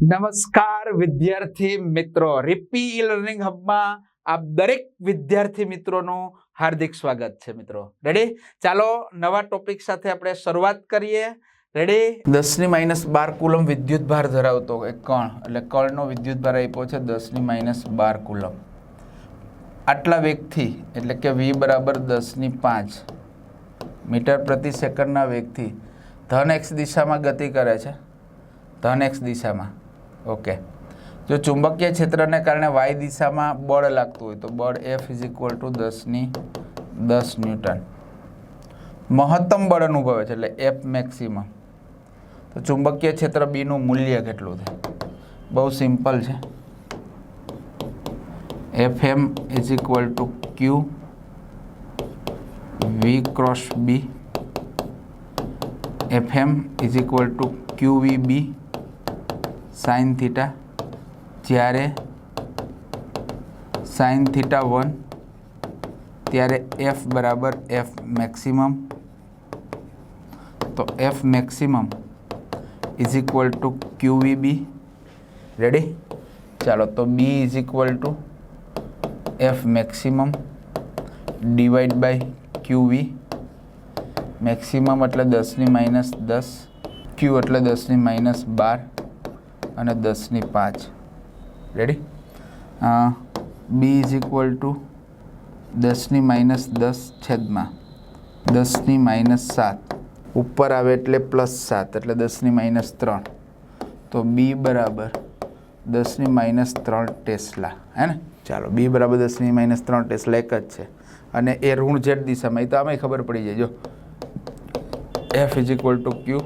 નમસ્કાર વિદ્યાર્થી મિત્રો રિપી ઈ લર્નિંગ હબમાં આપ દરેક વિદ્યાર્થી મિત્રોનું હાર્દિક સ્વાગત છે મિત્રો. રેડી ચાલો, નવા ટોપિક સાથે આપણે શરૂઆત કરીએ. રેડી દસની માઇનસ બાર કુલમ વિદ્યુત ભાર ધરાવતો એક કણ, એટલે કણનો વિદ્યુત ભાર આપ્યો છે દસની માઇનસ બાર કુલમ. આટલા વેગથી, એટલે કે વી બરાબર દસની પાંચ મીટર પ્રતિ સેકન્ડના વેગથી, ધન એક્સ દિશામાં ગતિ કરે છે. ધન એક્સ દિશામાં. ઓકે જો ચુંબકીય ક્ષેત્રને કારણે વાય દિશામાં બળ લાગતું હોય તો બળ એફ ઇઝ ઇક્વલ ટુ દસની દસ ન્યૂટન. મહત્તમ બળ અનુભવે છે એટલે એફ મેક્સિમમ તો ચુંબકીય ક્ષેત્ર બીનું મૂલ્ય કેટલું થાય બહુ સિમ્પલ છે. F M is equal to Q V cross B F M is equal to Q V B sine theta જ્યારે સાઇન થીટા વન ત્યારે એફ બરાબર એફ મેક્સિમમ તો F maximum is equal to Q V B ready ચાલો, તો B is equal to F maximum divide by Q V maximum એટલે દસની minus દસ ક્યુ એટલે દસની માઇનસ બાર. અને દસની પાંચ. Ready B is equal to દસની માઇનસ દસ છેદમાં દસની માઇનસ સાત. ઉપર આવે એટલે પ્લસ સાત, એટલે દસની માઇનસ ત્રણ. તો બી બરાબર દસની માઇનસ ત્રણ ટેસ્લા. હે ને ચાલો બી બરાબર દસની માઇનસ ત્રણ ટેસ્લા એક જ છે. અને એ ઋણ જેટ દિશામાં, એ તો આમાં ખબર પડી જાય. જો F is equal to Q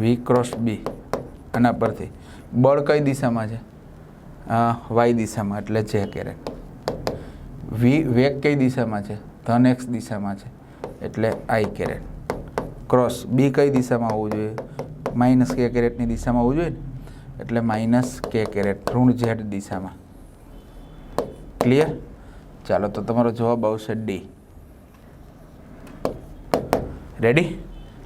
V cross B આના પરથી બળ કઈ દિશામાં છે? વાય દિશામાં, એટલે જે કેરેટ વી વેગ કઈ દિશામાં છે? ધન એક્સ દિશામાં છે. એટલે આઈ કેરેટ ક્રોસ બી કઈ દિશામાં હોવું જોઈએ? માઇનસ કે કેરેટની દિશામાં હોવું જોઈએ એટલે માઇનસ કે કેરેટ ઋણ ઝેડ દિશામાં. ક્લિયર ચાલો, તો તમારો જવાબ આવશે ડી રેડી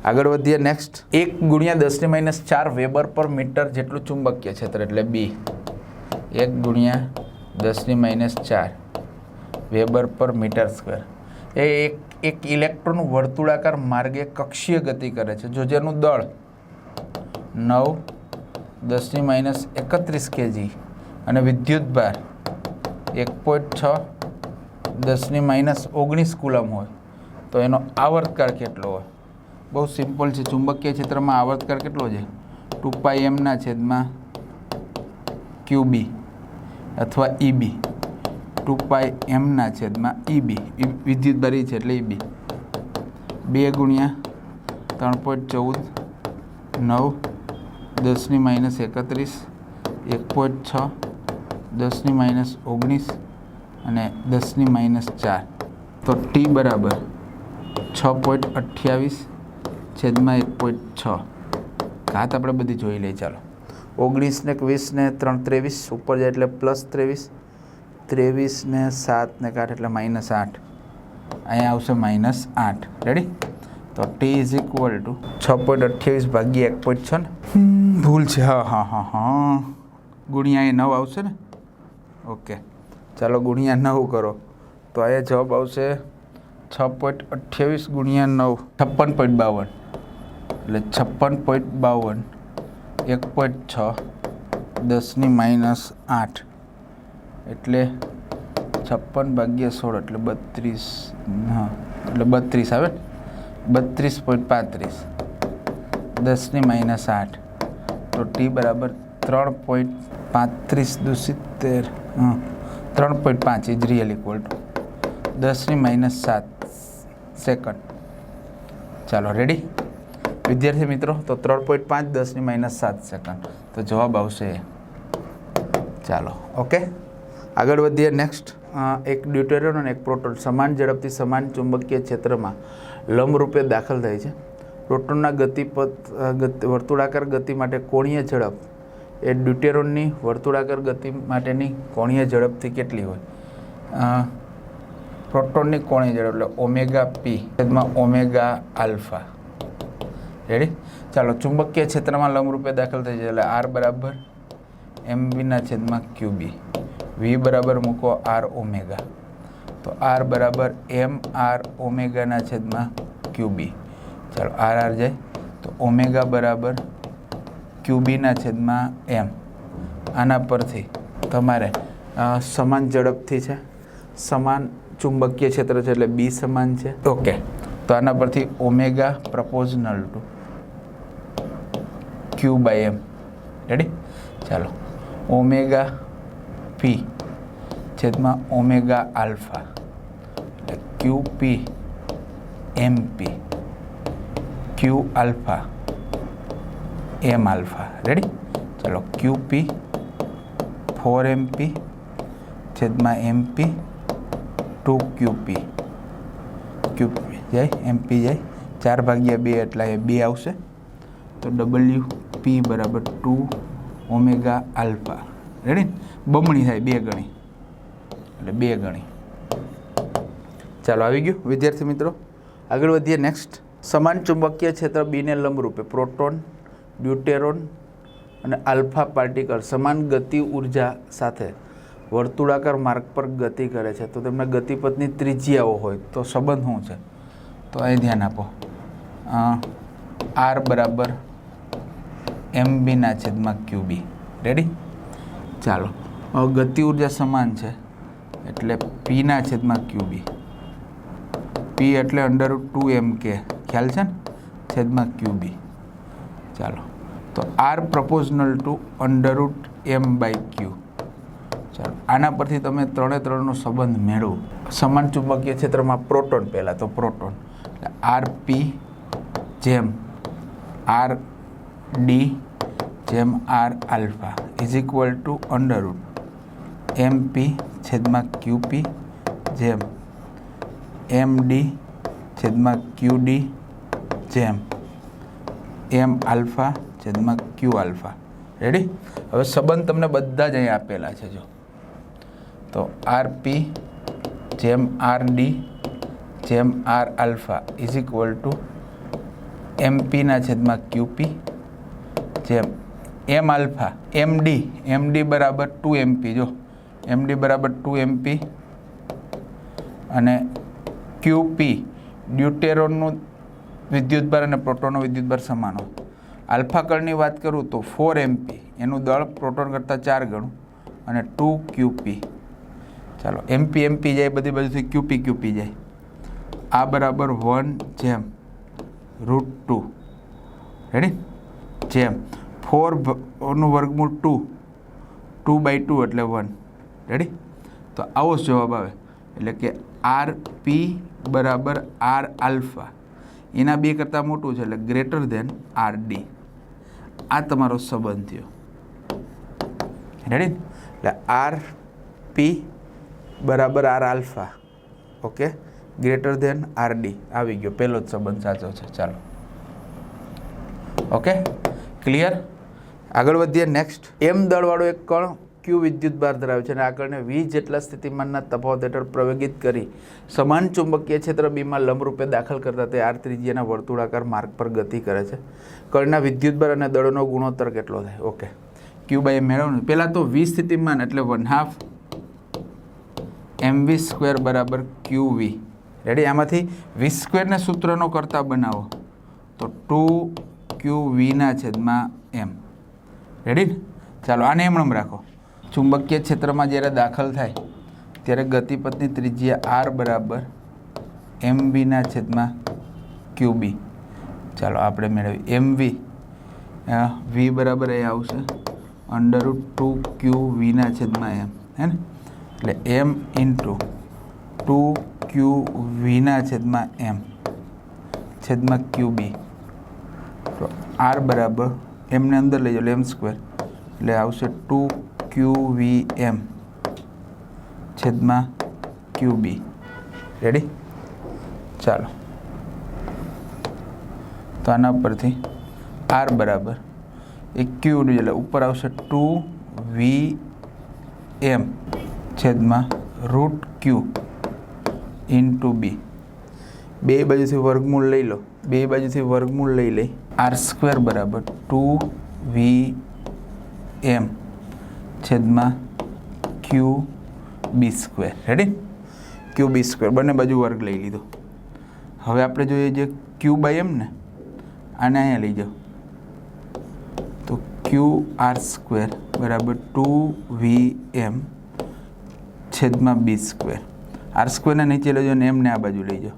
આગળ વધીએ નેક્સ્ટ એક ગુણ્યા દસની માઇનસ ચાર વેબર પર મીટર જેટલું ચુંબકીય ક્ષેત્ર એટલે બી એક ગુણ્યા દસની માઇનસ ચાર વેબર પર મીટર સ્ક્વેર એ એક એક ઇલેક્ટ્રોન વર્તુળાકાર માર્ગે કક્ષીય ગતિ કરે છે. જો જેનું દળ નવ, દસની માઇનસ એકત્રીસ કેજી અને વિદ્યુત ભાર એક પોઈન્ટ છ, દસની માઇનસ ઓગણીસ કુલમ હોય, તો એનો આવર્તકાળ કેટલો હોય? બહુ સિમ્પલ છે. ચુંબકીય ક્ષેત્રમાં આવર્તકાર કેટલો છે? ટુ પાઈ એમના છેદમાં ક્યુબી અથવા ઈબી ટુ પાઈ એમના છેદમાં ઈબી વિદ્યુત બરી છે એટલે ઈબી બે ગુણ્યા ત્રણ પોઈન્ટ ચૌદ, નવ, દસની માઇનસ એકત્રીસ, એક પોઈન્ટ છ, દસની માઇનસ ઓગણીસ અને દસની માઇનસ ચાર. તો ટી બરાબર છ પોઈન્ટ અઠ્યાવીસ છેદમાં એક પોઈન્ટ છ. ઘાત આપણે બધી જોઈ લઈએ, ચાલો. ઓગણીસ ને વીસ ને ત્રણ ત્રેવીસ, ઉપર જાય એટલે પ્લસ ત્રેવીસ. ત્રેવીસ ને સાત ને કાંઠ એટલે માઇનસ આઠ. અહીંયા આવશે માઇનસ આઠ. રેડી તો ટી ઇઝ ઇક્વલ ટુ છ પોઈન્ટ અઠ્યાવીસ ભાગ્યા એક પોઈન્ટ છ ને? ભૂલ છે. હા હા હા હા. ગુણ્યા એ નવ આવશે ને? ઓકે ચાલો, ગુણ્યા નવ કરો. તો અહીંયા જવાબ આવશે છ પોઈન્ટ અઠ્યાવીસ ગુણ્યા નવ, છપ્પન પોઈન્ટ બાવન. એટલે છપ્પન પોઈન્ટ બાવન, એક પોઈન્ટ છ, દસની માઇનસ આઠ. એટલે છપ્પન ભાગ્યા સોળ, એટલે બત્રીસ, હા, એટલે બત્રીસ આવે બત્રીસ પોઈન્ટ પાંત્રીસ. દસની માઇનસ આઠ. તો ટી બરાબર ત્રણ પોઈન્ટ પાંત્રીસ દુ સિત્તેર, હા, ત્રણ પોઈન્ટ પાંચ ઇઝ રિયલ ઇક્વલ ટુ. દસની માઇનસ સાત. સેકન્ડ ચાલો રેડી વિદ્યાર્થી મિત્રો, તો ત્રણ પોઈન્ટ પાંચ દસની માઇનસ સાત સેકન્ડ તો જવાબ આવશે ચાલો ઓકે આગળ વધીએ નેક્સ્ટ એક ડ્યુટેરિયન અને એક પ્રોટોન સમાન ઝડપથી સમાન ચુંબકીય ક્ષેત્રમાં લંબરૂપે દાખલ થાય છે. પ્રોટોનના ગતિપથ ગતિ, વર્તુળાકાર ગતિ માટે કોણીય ઝડપ એ ડ્યુટેરોનની વર્તુળાકાર ગતિ માટેની કોણીય ઝડપથી કેટલી હોય? પ્રોટોનની કોણી જરૂર એટલે ઓમેગા પી છેદમાં ઓમેગા આલ્ફા. રેડી ચાલો, ચુંબકીય ક્ષેત્રમાં લંબરૂપે દાખલ થઈ જાય, એટલે આર બરાબર એમ બીના છેદમાં ક્યુ બી વી બરાબર મૂકો આર ઓમેગા. તો આર બરાબર એમ આર ઓમેગાના છેદમાં ક્યુ બી ચાલો, આર આર જાય. તો ઓમેગા બરાબર ક્યુ બીના છેદમાં એમ. આના પરથી તમારે સમાન ઝડપથી છે. સમાન ચુંબકીય ક્ષેત્ર છે એટલે બી સમાન છે. ઓકે તો આના પરથી omega proportional to Q by M ready ચાલો. ઓમેગા પી છેદમાં ઓમેગા આલ્ફા એટલે Q P M P Q alpha M alpha ready ચાલો. Q P four M P છેદમાં M P to Q P. Q P જાય M P જાય. ચાર ભાગ્યા બે એટલે એ બે આવશે. તો ડબલ્યુ પી બરાબર ટુ ઓમેગા આલ્ફા. રેડી બમણી થાય, બે ગણી. એટલે બે ગણી. ચાલો, આવી ગયું, વિદ્યાર્થી મિત્રો. આગળ વધીએ નેક્સ્ટ સમાન ચુંબકીય ક્ષેત્ર બીને લંબરૂપે. પ્રોટોન ડ્યુટેરોન અને આલ્ફા પાર્ટિકલ સમાન ગતિ ઊર્જા સાથે. વર્તુળાકાર માર્ગ પર ગતિ કરે છે, તો તેમના ગતિપથની ત્રિજ્યાઓ હોય, તો સંબંધ શું છે? તો અહીં ધ્યાન આપો. આર બરાબર એમ બીના છેદમાં ક્યુબી રેડી ચાલો. ગતિ ઊર્જા સમાન છે, એટલે પીના છેદમાં ક્યુબી પી એટલે અંડર ટુ એમ કે ખ્યાલ છે ને? છેદમાં ક્યુબી ચાલો. તો R proportional to under root M by Q ચાલો. આના પરથી તમે ત્રણે ત્રણનો સંબંધ મેળવો. સમાન ચુંબકીય ક્ષેત્રમાં પ્રોટોન પહેલાં તો પ્રોટોન. આર પી જેમ આર ડી જેમ R alpha is equal to under root M P છેદમાં ક્યુપી જેમ. એમ ડી છેદમાં ક્યુ ડી જેમ. એમ આલ્ફા છેદમાં ક્યુ આલ્ફા. રેડી હવે સંબંધ તમને બધા જ અહીં આપેલા છે, જો. તો આર પી જેમ આર ડી જેમ R alpha is equal to એમપીના છેદમાં ક્યુપી જેમ M alpha M D M D બરાબર ટુ એમપી જો એમ ડી બરાબર ટુ એમપી અને ક્યુપી ડ્યુટેરોનનું વિદ્યુતભાર અને પ્રોટોનનો વિદ્યુતભાર સમાન હોય. આલ્ફા કળની વાત કરું તો ફોર એમપી એનું દળ પ્રોટોન કરતાં ચાર ગણું અને ટુ ક્યુપી ચાલો એમપી એમપી જાય, બધી બાજુથી ક્યુપી ક્યુપી જાય. આ બરાબર વન જેમ રૂટ ટુ રેડી જેમ ફોરનું વર્ગમૂળ ટુ ટુ બાય ટુ એટલે વન રેડી તો આવો જ જવાબ આવે. એટલે કે આર પી બરાબર આર આલ્ફા એના બે કરતાં મોટું છે, એટલે ગ્રેટર દેન આર ડી આ તમારો સંબંધ થયો. રેડી એટલે આર પી બરાબર R alpha. Okay? Greater than R D. આવી ગયો. પહેલો જ સંબંધ સાચો છે. ચાલો. ઓકે? ક્લિયર? આગળ વધીએ. નેક્સ્ટ. એમ દળવાળો એક કણ ક્યુ વિદ્યુતભાર ધરાવે છે અને આ કણને વી જેટલા સ્થિતિમાનના તફાવત હેઠળ પ્રવેગિત કરી સમાન ચુંબકીય ક્ષેત્ર બીમાં લંબરૂપે દાખલ કરતા તે આર ત્રિજ્યાના વર્તુળાકાર માર્ગ પર ગતિ કરે છે. કણના વિદ્યુતભાર અને દળોનો ગુણોત્તર કેટલો થાય? ઓકે. ક્યુ બાય મેળવવાનું. પહેલાં તો વી સ્થિતિમાન એટલે one half M V square બરાબર ક્યુ વી રેડી આમાંથી વી સ્ક્વેરને સૂત્રનો કરતા બનાવો. તો ટુ ક્યુ વીના છેદમાં એમ રેડી ને ચાલો, આને એમણમ રાખો. ચુંબકીય ક્ષેત્રમાં જ્યારે દાખલ થાય, ત્યારે ગતિપથની ત્રિજ્યા આર બરાબર એમ વીના છેદમાં ક્યુ બી ચાલો, આપણે મેળવી. એમ વી વી બરાબર એ આવશે. અંડરરૂટ ટુ ક્યુ વીના છેદમાં એમ હે ને? એટલે એમ ઇન્ટુ ટુ ક્યુ વીના છેદમાં એમ. છેદમાં ક્યુ બી. તો આર બરાબર એમને અંદર લઈ જાઓ, એમ સ્ક્વેર. એટલે આવશે ટુ ક્યુ વી એમ છેદમાં ક્યુ બી. રેડી ચાલો. તો આના પરથી આર બરાબર એ ક્યુ એટલે ઉપર આવશે ટુ વી એમ. છેદમાં રૂટ ક્યુ ઇન્ટુ બી બે બાજુથી વર્ગમૂળ લઈ લો. બે બાજુથી વર્ગમૂળ લઈ લઈ આર સ્ક્વેર બરાબર ટુ વી એમ છેદમાં Q B square ready Q B square બંને બાજુ વર્ગ લઈ લીધો. હવે આપણે જોઈએ જે ક્યુ બાય એમ ને, આને અહીંયા લઈ જાઓ. તો ક્યુ આર સ્ક્વેર બરાબર ટુ વી એમ છેદમાં બી સ્ક્વેર. આર સ્ક્વેરને નીચે લેજો ને એમને આ બાજુ લઈ જાઓ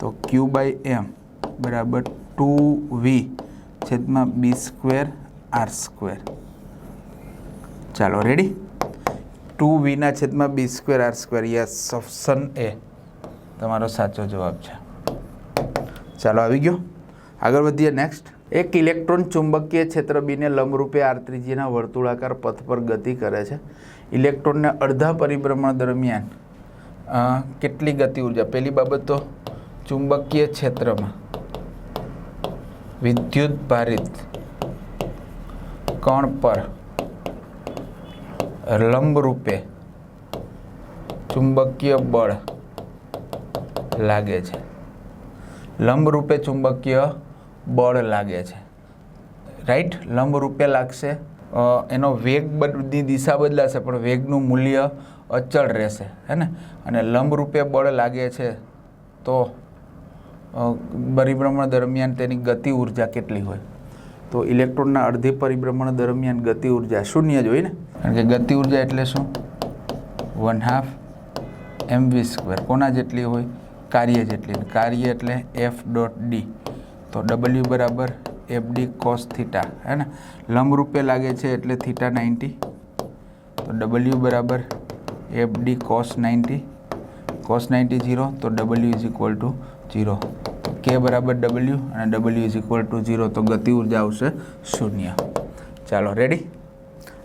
તો ક્યુ બાય એમ બરાબર ટુ વી છેદમાં બી સ્ક્વેર આર સ્ક્વેર. ચાલો રેડી ટુ વીના છેદમાં B square R square. Yes option A તમારો સાચો જવાબ છે. ચાલો, આવી ગયો. આગળ વધીએ નેક્સ્ટ એક ઇલેક્ટ્રોન ચુંબકીય ક્ષેત્ર બીને લંબરૂપે આર ત્રિજ્યાના વર્તુળાકાર પથ પર ગતિ કરે છે. ઇલેક્ટ્રોનને અડધા પરિભ્રમણ દરમિયાન કેટલી ગતિ ઊર્જા? પહેલી બાબત તો ચુંબકીય ક્ષેત્રમાં વિદ્યુત ભારિત કણ પર લંબરૂપે ચુંબકીય બળ લાગે છે. લંબરૂપે ચુંબકીય બળ લાગે છે. રાઈટ? લંબરૂપે લાગશે એનો વેગ બધી દિશા બદલાશે, પણ વેગનું મૂલ્ય અચળ રહેશે, હે ને? અને લંબરૂપે બળ લાગે છે, તો પરિભ્રમણ દરમિયાન તેની ગતિ ઊર્જા કેટલી હોય? તો ઇલેક્ટ્રોનના અડધી પરિભ્રમણ દરમિયાન ગતિ ઊર્જા શૂન્ય જ હોય ને? કારણ કે ગતિ ઊર્જા એટલે શું? One half M V square. કોના જેટલી હોય? કાર્ય જેટલી. કાર્ય એટલે એફ ડોટ ડી. તો ડબલ્યુ બરાબર એફ ડી કોસ થીટા હે ને? લંબરૂપે લાગે છે એટલે થીટા નાઇન્ટી તો ડબલ્યુ બરાબર F D cos ninety cos ninety zero તો W is equal to zero કે બરાબર ડબલ્યુ અને W is equal to zero તો ગતિ ઊર્જા આવશે શૂન્ય. ચાલો રેડી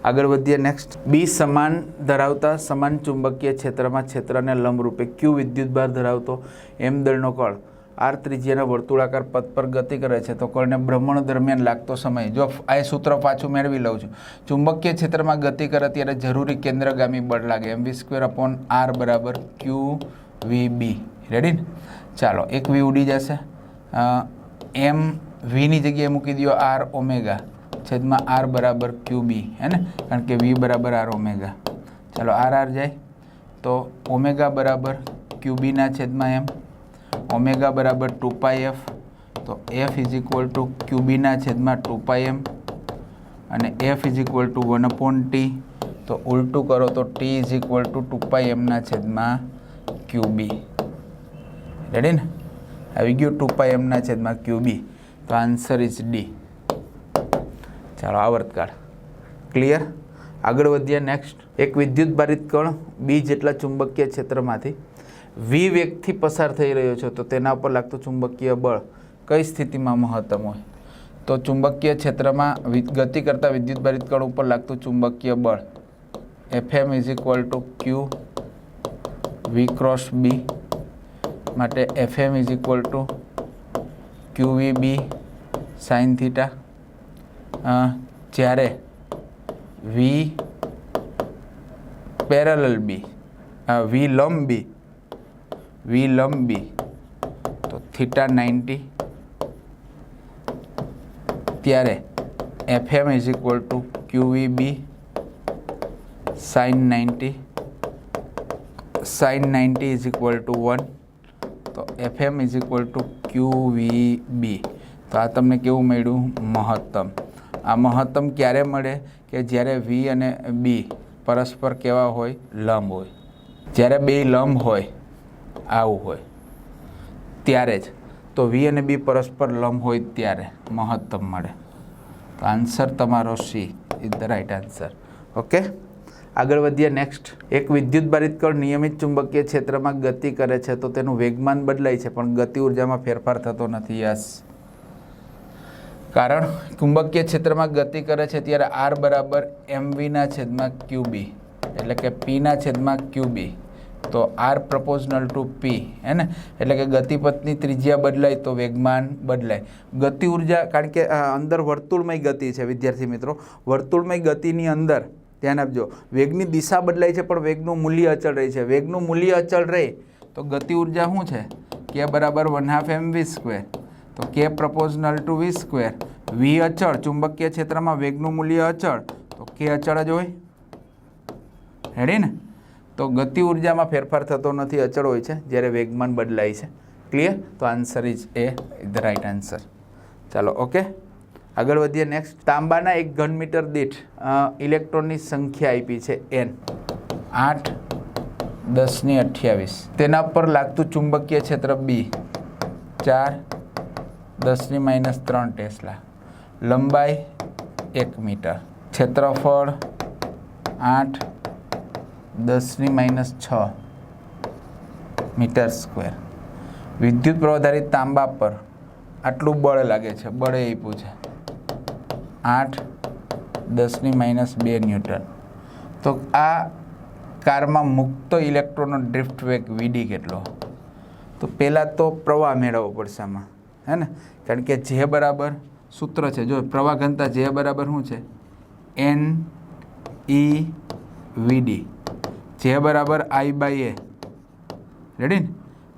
આગળ વધીએ નેક્સ્ટ બી સમાન ધરાવતા સમાન ચુંબકીય ક્ષેત્રમાં ક્ષેત્રને લંબરૂપે ક્યુ વિદ્યુતભાર ધરાવતો એમ દળનો કળ. આર ત્રિજ્યાના વર્તુળાકાર પથ પર ગતિ કરે છે, તો કોઈને ભ્રમણ દરમિયાન લાગતો સમય. જો આ સૂત્ર પાછું મેળવી લઉં છું. ચુંબકીય ક્ષેત્રમાં ગતિ કરે ત્યારે જરૂરી કેન્દ્રગામી બળ લાગે. M V square upon R બરાબર ક્યુ વી બી. રેડી ને? ચાલો, એક વી ઉડી જશે. એમ વીની જગ્યાએ મૂકી દો આર ઓમેગા છેદમાં આર બરાબર ક્યુ બી, હે ને? કારણ કે વી બરાબર આર ઓમેગા. ચાલો, આર આર જાય. તો ઓમેગા બરાબર ક્યુ બીના છેદમાં એમ. ઓમેગા બરાબર ટુ પાય એફ. તો એફ ઇઝ ઇક્વલ ટુ ક્યુબીના છેદમાં ટુ પાય એમ. અને F is equal to one upon T. તો ઉલટું કરો તો T is equal to two two pi છેદમાં ક્યુબી. રેડી ને? આવી ગયું ટુ પાય એમના છેદમાં ક્યુબી. તો આન્સર ઇઝ ડી. ચાલો આવર્તકાળ ક્લિયર આગળ વધીએ નેક્સ્ટ. એક વિદ્યુત ભારિત કણ બી જેટલા ચુંબકીય ક્ષેત્રમાંથી વી વેગથી પસાર થઈ રહ્યો છે, તો તેના ઉપર લાગતું ચુંબકીય બળ કઈ સ્થિતિમાં મહત્તમ હોય? તો ચુંબકીય ક્ષેત્રમાં ગતિ કરતા વિદ્યુત ભારિત કણ ઉપર લાગતું ચુંબકીય બળ F M is equal to Q V cross B માટે F M is equal to Q V B sine theta જ્યારે વી પેરેલલ બી વી લંબ બી વી લંબ બી તો થીટા નાઇન્ટી ત્યારે F M is equal to Q V B sine ninety sine ninety is equal to one તો F M is equal to Q V B તો આ તમને કેવું મળ્યું? મહત્તમ. આ મહત્તમ ક્યારે મળે? કે જ્યારે વી અને બી પરસ્પર કેવા હોય? લંબ હોય. જ્યારે બે લંબ હોય આવું હોય. ત્યારે જ. તો વી અને બી પરસ્પર લંબ હોય ત્યારે મહત્તમ મળે. તો આન્સર તમારો C is the right answer okay આગળ વધીએ નેક્સ્ટ એક વિદ્યુત બારિત કણ નિયમિત ચુંબકીય ક્ષેત્રમાં ગતિ કરે છે તો તેનું વેગમાન બદલાય છે, પણ ગતિ ઉર્જામાં ફેરફાર થતો નથી. યસ કારણ ચુંબકીય ક્ષેત્રમાં ગતિ કરે છે ત્યારે આર બરાબર એમવીના છેદમાં ક્યુબી એટલે કે પીના છેદમાં ક્યુ બી તો આર પ્રપોઝનલ ટુ પી હે ને? એટલે કે ગતિપથની ત્રિજ્યા બદલાય તો વેગમાન બદલાય. ગતિ ઊર્જા, કારણ કે અંદર વર્તુળમય ગતિ છે, વિદ્યાર્થી મિત્રો. વર્તુળમય ગતિની અંદર, ધ્યાન આપજો, વેગની દિશા બદલાય છે, પણ વેગનું મૂલ્ય અચળ રહે છે. વેગનું મૂલ્ય અચળ રહે તો ગતિ ઊર્જા શું છે? કે બરાબર one half M V square તો કે પ્રપોઝનલ ટુ વી સ્ક્વેર વી અચળ, ચુંબકીય ક્ષેત્રમાં વેગનું મૂલ્ય અચળ. તો કે અચળ જ હોય. હેડી ને? તો ગતિ ઉર્જામાં ફેરફાર થતો નથી, અચળ હોય છે, જ્યારે વેગમાન બદલાય છે. ક્લિયર તો answer is A the right answer ચાલો ઓકે આગળ વધીએ નેક્સ્ટ તાંબાના એક ઘન મીટર દીઠ ઇલેક્ટ્રોનની સંખ્યા આપી છે એન આઠ દસની અઠ્યાવીસ. તેના પર લાગતું ચુંબકીય ક્ષેત્ર બી ચાર દસની માઇનસ ત્રણ ટેસ્લા. લંબાઈ એક મીટર. ક્ષેત્રફળ આઠ દસની માઇનસ છ મીટર સ્ક્વેર વિદ્યુત પ્રવાધારિત તાંબા પર આટલું બળ લાગે છે, બળ આપ્યું છે. આઠ, દસની માઇનસ બે ન્યૂટન. તો આ કારમાં મુક્ત ઇલેક્ટ્રોનનો ડ્રિફ્ટ વેગ વીડી કેટલો? તો પહેલાં તો પ્રવાહ મેળવવો પડશે આમાં, હે ને? કારણ કે જે બરાબર સૂત્ર છે. જો પ્રવાહ ઘનતા જે બરાબર શું છે? એન ઈ વીડી જે બરાબર આઈ બાય એ. રેડી ને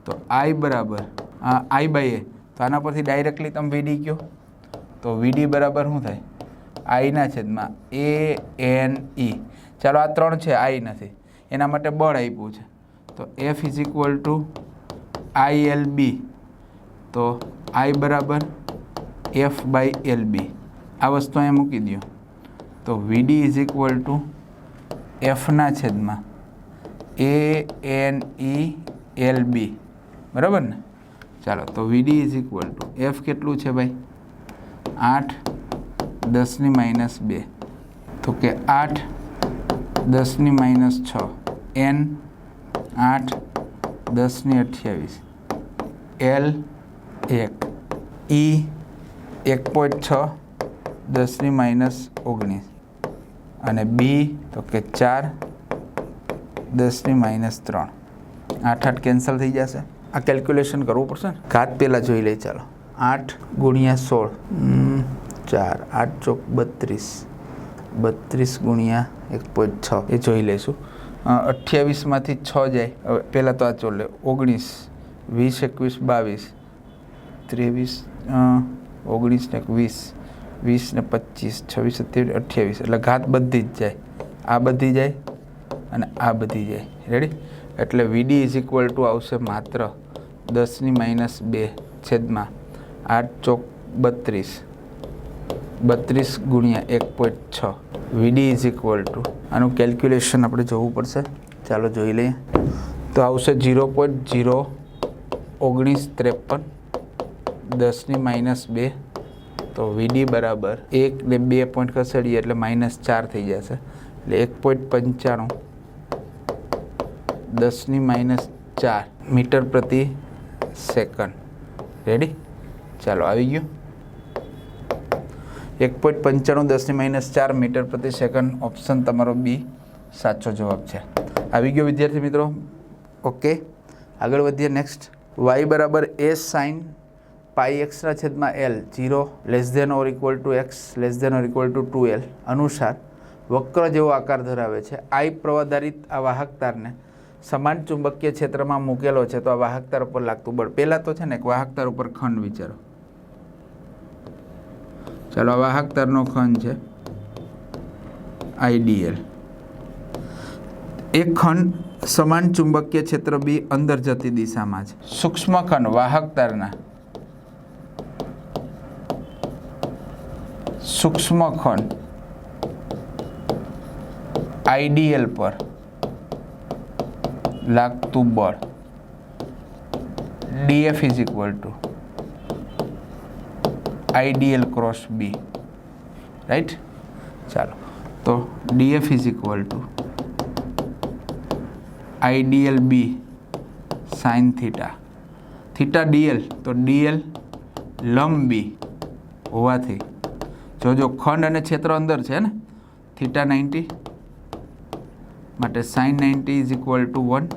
તો આઈ બરાબર આઈ બાય એ. તો આના પરથી ડાયરેક્ટલી તમે વીડી કહો. તો વીડી બરાબર શું થાય? આઈના છેદમાં એ એન ઈ. ચાલો, આ ત્રણ છે આઈ નથી એના માટે બળ આપ્યું છે. તો F is equal to I L B તો આઈ બરાબર એફ બાય એલ બી આ વસ્તુ અહીંયા મૂકી દો તો વીડી ઇઝ ઇક્વલ ટુ એફના છેદમાં A N E L B બરાબર ને? ચાલો, તો VD is equal to F કેટલું છે ભાઈ? આઠ દસની માઇનસ બે. તો કે આઠ દસની માઇનસ છ. એન આઠ દસની અઠ્યાવીસ. એલ એક. ઈ એક પોઈન્ટ છ, દસની માઇનસ ઓગણીસ. અને બી તો કે ચાર દસની માઇનસ ત્રણ. આઠ આઠ કેન્સલ થઈ જશે. આ કેલ્ક્યુલેશન કરવું પડશે ને? ઘાત પહેલાં જોઈ લઈએ ચાલો. આઠ ગુણ્યા સોળ. ચાર. આઠ ચોક બત્રીસ. બત્રીસ ગુણ્યા એક પોઈન્ટ છ. એ જોઈ લઈશું. અઠ્યાવીસમાંથી છ જાય. હવે પહેલાં તો આ ચોલે ઓગણીસ, વીસ, એકવીસ, બાવીસ. ત્રેવીસ ઓગણીસ ને વીસ વીસ ને પચીસ, છવ્વીસ, સત્યાવીસ, અઠ્યાવીસ. એટલે ઘાત બધી જ જાય. આ બધી જાય. અને આ બધી જાય રેડી એટલે વીડી ઇઝ ઇક્વલ ટુ આવશે માત્ર દસની માઇનસ બે છેદમાં આઠ ચોક બત્રીસ. બત્રીસ ગુણ્યા એક પોઈન્ટ છ. વીડી ઇઝ ઇક્વલ ટુ આનું કેલ્ક્યુલેશન આપણે જોવું પડશે. ચાલો જોઈ લઈએ. તો આવશે જીરો પોઈન્ટ જીરો ઓગણીસ ત્રેપન, દસની માઇનસ બે. તો વીડી બરાબર એક ને બે પોઈન્ટ ખસેડીએ એટલે માઇનસ ચાર થઈ જશે. એટલે એક પોઈન્ટ પંચાણું. દસની માઇનસ ચાર મીટર પ્રતિ સેકન્ડ રેડી ચાલો, આવી ગયું. એક પોઈન્ટ પંચાણું દસની માઇનસ ચાર મીટર પ્રતિ સેકન્ડ ઓપ્શન તમારો બી સાચો જવાબ છે. આવી ગયો, વિદ્યાર્થી મિત્રો. ઓકે આગળ વધીએ નેક્સ્ટ વાય બરાબર એ સાઇન પાઈ એક્સના છેદમાં L zero less than or equal to X less than or equal to two L અનુસાર, વક્ર જેવો આકાર ધરાવે છે. આઈ પ્રવાધારિત આ વાહક તારને સમાન ચુંબકીય ક્ષેત્રમાં મૂકેલો છે તો આ વાહક તાર ઉપર લાગતું બળ. પહેલાં તો છે ને વાહક તાર ઉપર ખંડ વિચારો. ચાલો, આ વાહક તારનો ખંડ છે આઈડીએલ. એક ખંડ સમાન ચુંબકીય ક્ષેત્ર બી અંદર જતી દિશામાં છે. સૂક્ષ્મ ખંડ વાહક તારના. સૂક્ષ્મ ખંડ આઈડીએલ પર. લાગતું બળ DF is equal to IDL cross B right ચાલો તો DF is equal to IDL B sine theta theta DL તો ડીએલ લંબી હોવાથી જો જો ખંડ અને ક્ષેત્ર અંદર છે ને થીટા નાઇન્ટી માટે sine ninety is equal to one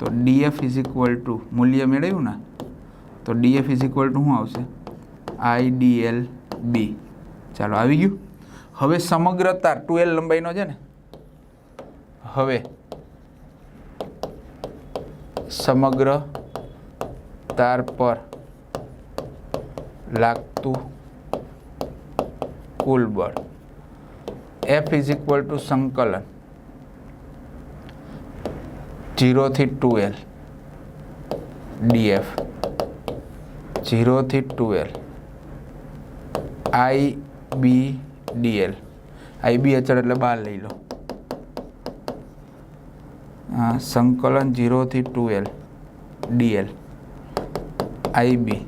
તો ડીએફ ઇઝ ઇક્વલ ટુ મૂલ્ય મેળવ્યું ને? તો ડીએફ ઇઝ ઇક્વલ ટુ શું આવશે? આઈડીએલ બી ચાલો આવી ગયું. હવે સમગ્ર તાર ટુએલ લંબાઈનો છે ને? હવે સમગ્ર તાર પર લાગતું કુલ બળ. એફ ઇઝ ઇક્વલ ટુ સંકલન. જીરોથી two L DF જીરોથી to L I B DL I B અચળ એટલે બહાર લઈ લો. હા સંકલન જીરોથી to L DL I B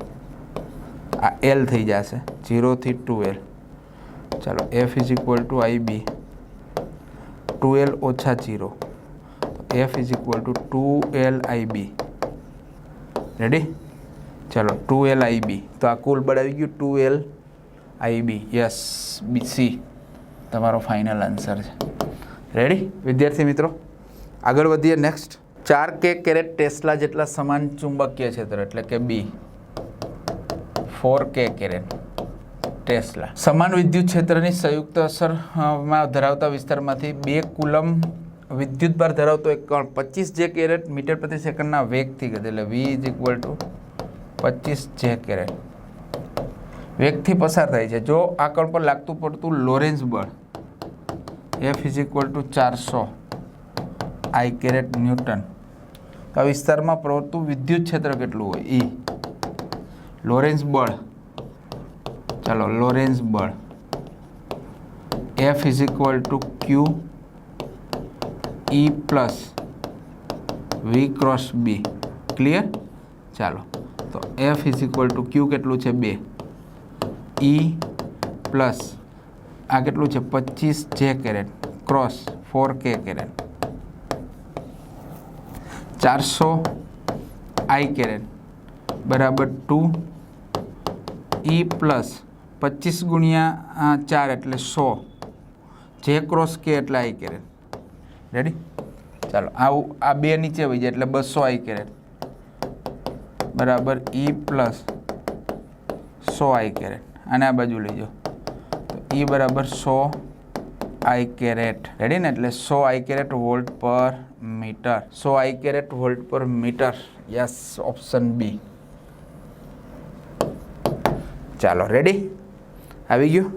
આ એલ થઈ જશે. જીરોથી ટુ એલ ચાલો F is equal to I B two L ઓછા zero F is equal to two L IB ready ચાલો ટુ એલ આઈબી તો આ કુલ બળ આવી ગયું two L IB yes B તમારો ફાઇનલ આન્સર છે. રેડી વિદ્યાર્થી મિત્રો, આગળ વધીએ નેક્સ્ટ ચાર કે કેરેટ ટેસ્લા જેટલા સમાન ચુંબકીય ક્ષેત્ર, એટલે કે B four K caret tesla. સમાન વિદ્યુત ક્ષેત્રની સંયુક્ત અસરમાં ધરાવતા વિસ્તારમાંથી બે કુલમ વિદ્યુત ભાર ધરાવતો એક કણ પચીસ જે કેરેટ મીટર પ્રતિ સેકન્ડના વેગથી ગતિ, એટલે વી ઇઝ ઇક્વલ ટુ પચીસ જે કેરેટ. વેગથી પસાર થાય છે. જો આ કણ પર લાગતું પડતું લોરેન્સ બળ એફ ઇઝ ઇક્વલ ટુ ચારસો આઈ કેરેટ ન્યૂટન. તો આ વિસ્તારમાં પ્રવર્તું વિદ્યુત ક્ષેત્ર કેટલું હોય? ઈ લોરેન્સ બળ. ચાલો લોરેન્સ બળ. F is equal to Q E plus V cross B. Clear ચાલો. તો F is equal to Q કેટલું છે? બે. ઈ પ્લસ આ કેટલું છે? પચીસ J caret cross four K caret ચારસો આઈ કેરેટ બરાબર ટુ ઈ પ્લસ પચીસ ગુણ્યા ચાર એટલે સો. જે ક્રોસ કે એટલે આઈ કેરેટ રેડી ચાલો, આવું, આ બે નીચે વહી જાય એટલે બસો આઈ કેરેટ. બરાબર, ઈ પ્લસ સો આઈ કેરેટ. અને આ બાજુ લઈ જાઓ. ઈ બરાબર સો આઈ કેરેટ. રેડી ને? એટલે સો આઈ કેરેટ વોલ્ટ પર મીટર. સો આઈ કેરેટ વોલ્ટ પર મીટર. યસ ઓપ્શન બી ચાલો રેડી આવી ગયું?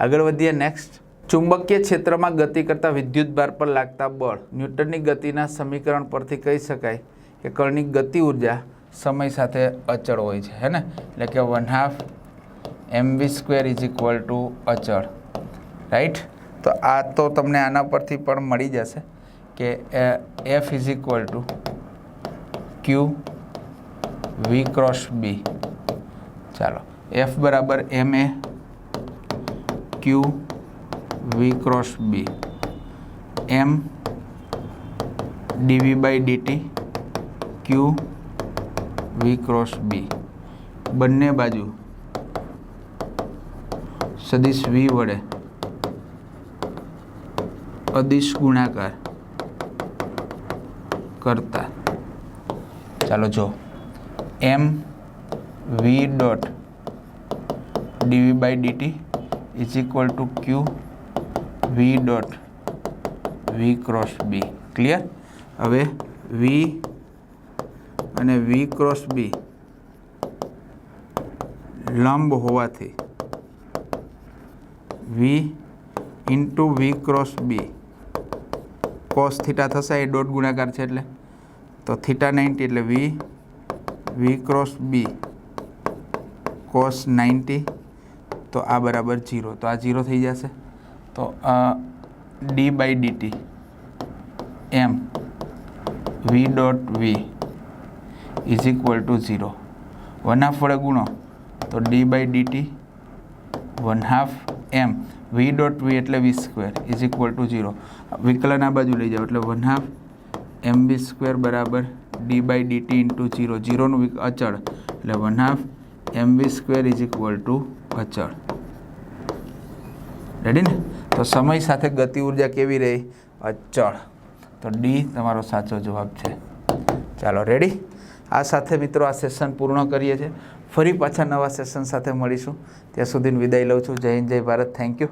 આગળ વધીએ નેક્સ્ટ ચુંબકીય ક્ષેત્રમાં ગતિ કરતા વિદ્યુત ભાર પર લાગતા બળ ન્યૂટનની ગતિના સમીકરણ પરથી કહી શકાય કે કણની ગતિ ઊર્જા સમય સાથે અચળ હોય છે, હે ને? એટલે કે one half M V square is equal to અચળ. રાઈટ તો આ તો તમને આના પરથી પણ મળી જશે કે F is equal to Q V cross B ચાલો. એફ બરાબર M A Q V cross B M DV by DT Q V cross B બંને બાજુ સદિશ વી વડે અદિશ ગુણાકાર કરતા. ચાલો જો. M V dot DV by DT is equal to Q V dot V cross B clear હવે વી અને વી ક્રોસ બી લંબ હોવાથી V into V cross B cos theta થશે. એ ડોટ ગુણાકાર છે એટલે. તો થીટા નાઇન્ટી એટલે V V cross B cos ninety તો આ બરાબર જીરો તો આ જીરો થઈ જશે. તો D by DT M V dot V is equal to zero one half વડે ગુણો, તો D by DT one half M V dot V એટલે V square is equal to zero વિકલન આ બાજુ લઈ જાઓ, એટલે one half M V square બરાબર D by DT into zero ઝીરોનું અચળ. એટલે one half M V square is equal to અચળ. રેડી ને? તો સમય સાથે ગતિ ઊર્જા કેવી રહી? અચળ. તો ડી તમારો સાચો જવાબ છે. ચાલો રેડી આ સાથે મિત્રો આ સેશન પૂર્ણ કરીએ છીએ. ફરી પાછા નવા સેશન સાથે મળીશું. ત્યાં સુધી વિદાય લઉં છું. જય હિન્દ, જય ભારત. Thank you